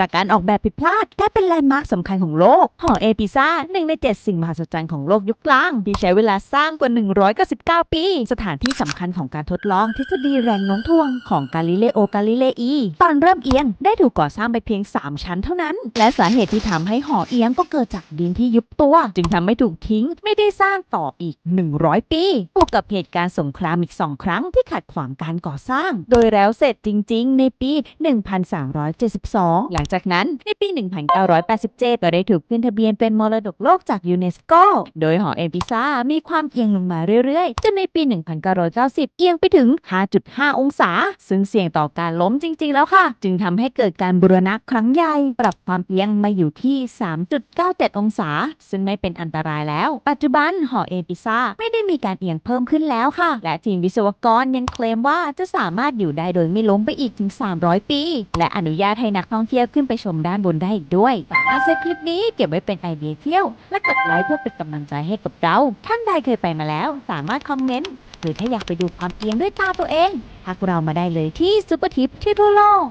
จากการออกแบบผิดพลาดกลายเป็นแลนด์มาร์คสำคัญของโลก หอเอปิซ่าหนึ่งในเจ็ดสิ่งมหัศจรรย์ของโลกยุคกลาง ที่ใช้เวลาสร้างกว่า 199 ปี สถานที่สำคัญของการทดลองทฤษฎีแรงโน้มถ่วงของกาลิเลโอกาลิเลอีตอนเริ่มเอียงได้ถูกก่อสร้างไปเพียง 3 ชั้นเท่านั้น และสาเหตุที่ทำให้หอเอียงก็เกิดจากดินที่ยุบตัว จึงทำให้ถูกทิ้งไม่ได้สร้างต่ออีก 100 ปีบวกกับเหตุการณ์สงครามอีก2ครั้งที่ขัดขวางการก่อสร้าง โดยแล้วเสร็จจริง ๆ ในปี 1372 หลังจากนั้นในปี 1987 ก็ได้ถูกขึ้นทะเบียนเป็นมรดกโลกจากยูเนสโก โดยหอเอพิซามีความเอียงลงมาเรื่อยๆ จนในปี 1990 เอียงไปถึง 5.5 องศา ซึ่งเสี่ยงต่อการล้มจริงๆ แล้วค่ะ จึงทำให้เกิดการบูรณะครั้งใหญ่ ปรับความเอียงมาอยู่ที่ 3.97 องศา ซึ่งไม่เป็นอันตรายแล้ว ปัจจุบันหอเอพิซาไม่ได้มีการเอียงเพิ่มขึ้นแล้วค่ะ และทีมวิศวกรยังเคลมว่าจะสามารถอยู่ได้โดยไม่ล้มไปอีกถึง 300 ปี และอนุญาตให้นักท่องเที่ยวขึ้นไปชมด้านบนได้อีกด้วยอาเซคลิปนี้เก็บไว้เป็นไอเดียเที่ยว และกดไลค์เพื่อเป็นกำลังใจให้กับเรา ท่านใดเคยไปมาแล้ว สามารถคอมเมนต์หรือถ้าอยากไปดูความเอียงด้วยตาตัวเองทักเรามาได้เลยที่ซุปเปอร์ทิปที่ทั่วโลก